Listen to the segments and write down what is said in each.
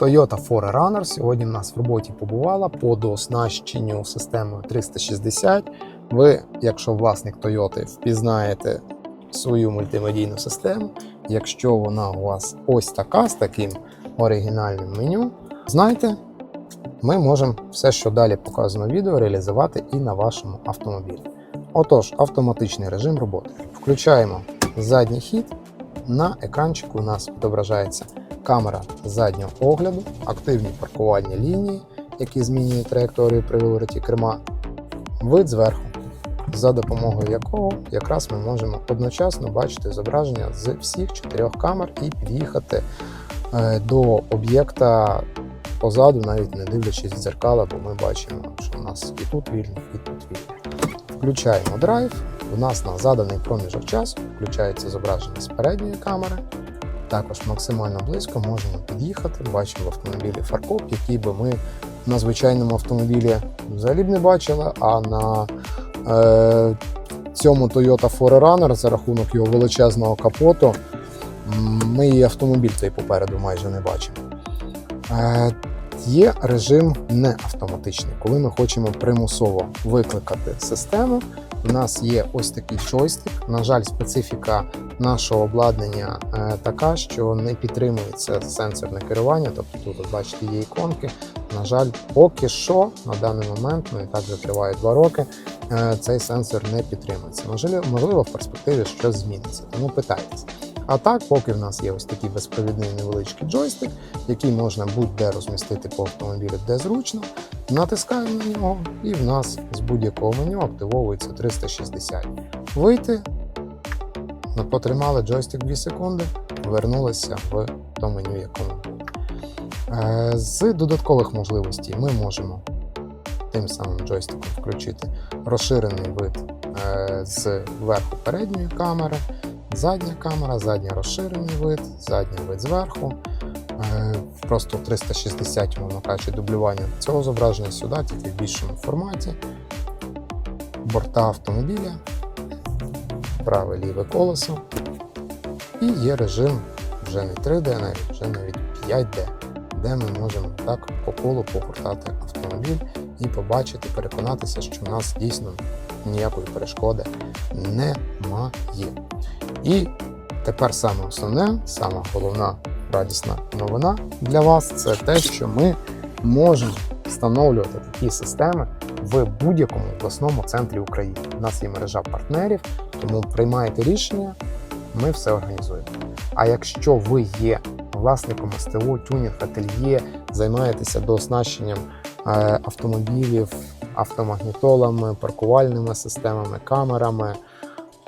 Toyota 4Runner сьогодні в нас в роботі побувала по дооснащенню системою 360. Ви, якщо власник Toyota, впізнаєте свою мультимедійну систему. Якщо вона у вас ось така з таким оригінальним меню, знайте, ми можемо все, що далі показано в відео, реалізувати і на вашому автомобілі. Отож, автоматичний режим роботи. Включаємо задній хід. На екранчику у нас відображається камера заднього огляду, активні паркувальні лінії, які змінюють траєкторію при вивороті керма, вид зверху, за допомогою якого якраз ми можемо одночасно бачити зображення з всіх чотирьох камер і під'їхати е, до об'єкта позаду, навіть не дивлячись в дзеркала, бо ми бачимо, що у нас і тут вільно, і тут вільно. Включаємо драйв. У нас на заданий проміжок часу включається зображення з передньої камери. Також максимально близько можемо під'їхати. Бачимо автомобілі фаркоп, який би ми на звичайному автомобілі взагалі б не бачили, а на е, цьому Toyota 4Runner за рахунок його величезного капоту ми і автомобіль той попереду майже не бачимо. Е, Є режим неавтоматичний, коли ми хочемо примусово викликати систему. У нас є ось такий джойстик. На жаль, специфіка нашого обладнання е, така, що не підтримується сенсорне керування. Тобто тут, от бачите, є іконки. На жаль, поки що на даний момент, ну і так вже триває два роки, е, цей сенсор не підтримується. Можливо, можливо, в перспективі щось зміниться, тому питайтесь. А так, поки в нас є ось такий безпровідний невеличкий джойстик, який можна будь-де розмістити по автомобілю, де зручно, натискаємо на нього, і в нас з будь-якого меню активовується 360. Вийти, потримали джойстик 2 секунди, вернулися в то меню, якому були. Е, З додаткових можливостей ми можемо тим самим джойстиком включити розширений вид е, з верху передньої камери. Задня камера, задній розширений вид, задній вид зверху. Е, Просто в 360 мовно кажучи, дублювання цього зображення сюди, тільки в більшому форматі. Борта автомобіля, праве ліве колесо. І є режим вже не 3D, навіть вже навіть 5D, де ми можемо так по колу погортати автомобіль і побачити, переконатися, що в нас дійсно ніякої перешкоди немає. І тепер саме основне, сама головна радісна новина для вас це те, що ми можемо встановлювати такі системи в будь-якому обласному центрі України. У нас є мережа партнерів, тому приймаєте рішення, ми все організуємо. А якщо ви є власником СТО, тюнінг, ательє, займаєтеся дооснащенням е, автомобілів, автомагнітолами, паркувальними системами, камерами.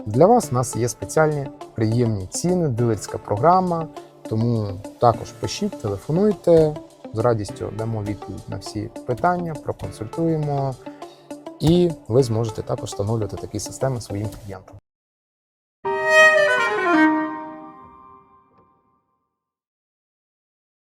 Для вас у нас є спеціальні приємні ціни, дилерська програма. Тому також пишіть, телефонуйте. З радістю дамо відповідь на всі питання, проконсультуємо. І ви зможете також встановлювати такі системи своїм клієнтам.